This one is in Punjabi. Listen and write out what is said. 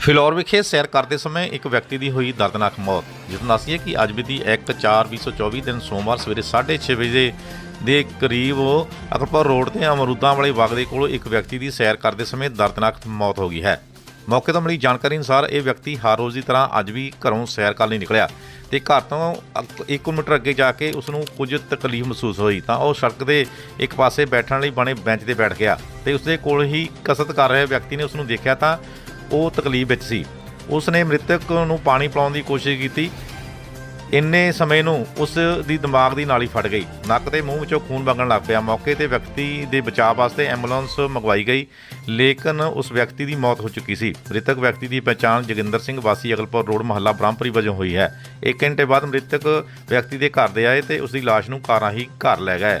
ਫਿਲੌਰ ਵਿਖੇ ਸੈਰ ਕਰਦੇ ਸਮੇਂ ਇੱਕ ਵਿਅਕਤੀ ਦੀ ਹੋਈ ਦਰਦਨਾਕ ਮੌਤ, ਜਿਸ ਨੂੰ ਦੱਸੀਏ ਕਿ ਅੱਜ ਬੀਤੀ 1/4/2024 ਦਿਨ ਸੋਮਵਾਰ ਸਵੇਰੇ 6:30 ਵਜੇ ਦੇ ਕਰੀਬ ਅਕਲਪੁਰ ਰੋਡ ਤੇ ਅਮਰੂਦਾਂ ਵਾਲੇ ਬਾਗ ਦੇ ਕੋਲ ਇੱਕ ਵਿਅਕਤੀ ਦੀ ਸੈਰ ਕਰਦੇ ਸਮੇਂ ਦਰਦਨਾਕ ਮੌਤ ਹੋ ਗਈ ਹੈ। ਮੌਕੇ ਤੋਂ ਮਿਲੀ ਜਾਣਕਾਰੀ ਅਨੁਸਾਰ ਇਹ ਵਿਅਕਤੀ ਹਰ ਰੋਜ਼ ਦੀ ਤਰ੍ਹਾਂ ਅੱਜ ਵੀ ਘਰੋਂ ਸੈਰ ਕਰਨ ਲਈ ਨਿਕਲਿਆ ਤੇ ਘਰ ਤੋਂ 1 ਕਿਲੋਮੀਟਰ ਅੱਗੇ ਜਾ ਕੇ ਉਸ ਨੂੰ ਕੁਝ ਤਕਲੀਫ ਮਹਿਸੂਸ ਹੋਈ ਤਾਂ ਉਹ ਸੜਕ ਦੇ ਇੱਕ ਪਾਸੇ ਬੈਠਣ ਲਈ ਬਣੇ ਬੈਂਚ ਤੇ ਬੈਠ ਗਿਆ ਤੇ ਉਸ ਦੇ ਕੋਲ ਹੀ ਕਸਰਤ ਕਰ ਰਿਹਾ ਵਿਅਕਤੀ ਨੇ ਉਸ ਨੂੰ ਦੇਖਿਆ ਤਾਂ ਉਹ ਤਕਲੀਫ ਵਿੱਚ ਸੀ। ਉਸ ਨੇ ਮ੍ਰਿਤਕ ਨੂੰ ਪਾਣੀ ਪਿਲਾਉਣ ਦੀ ਕੋਸ਼ਿਸ਼ ਕੀਤੀ। ਇੰਨੇ ਸਮੇਂ ਨੂੰ ਉਸ ਦੀ ਦਿਮਾਗ ਦੀ ਨਾਲੀ ਫਟ ਗਈ। ਨੱਕ ਤੇ ਮੂੰਹ ਵਿੱਚੋਂ ਖੂਨ ਵਗਣ ਲੱਗ ਪਿਆ। ਮੌਕੇ ਤੇ ਵਿਅਕਤੀ ਦੇ ਬਚਾਅ ਵਾਸਤੇ ਐਂਬੂਲੈਂਸ ਮੰਗਵਾਈ ਗਈ, ਲੇਕਿਨ ਉਸ ਵਿਅਕਤੀ ਦੀ ਮੌਤ ਹੋ ਚੁੱਕੀ ਸੀ। ਮ੍ਰਿਤਕ ਵਿਅਕਤੀ ਦੀ ਪਛਾਣ ਜੋਗਿੰਦਰ ਸਿੰਘ ਵਾਸੀ ਅਗਲਪੁਰ ਰੋਡ, ਮਹੱਲਾ ਬ੍ਰਹਮਪੁਰੀ ਵਜੋਂ ਹੋਈ ਹੈ। ਇੱਕ ਘੰਟੇ ਬਾਅਦ ਮ੍ਰਿਤਕ ਵਿਅਕਤੀ ਦੇ ਘਰ ਦੇ ਆਏ ਤੇ ਉਸ ਦੀ ਲਾਸ਼ ਨੂੰ ਕਾਰਾਂ ਹੀ ਘਰ ਲੈ ਗਏ।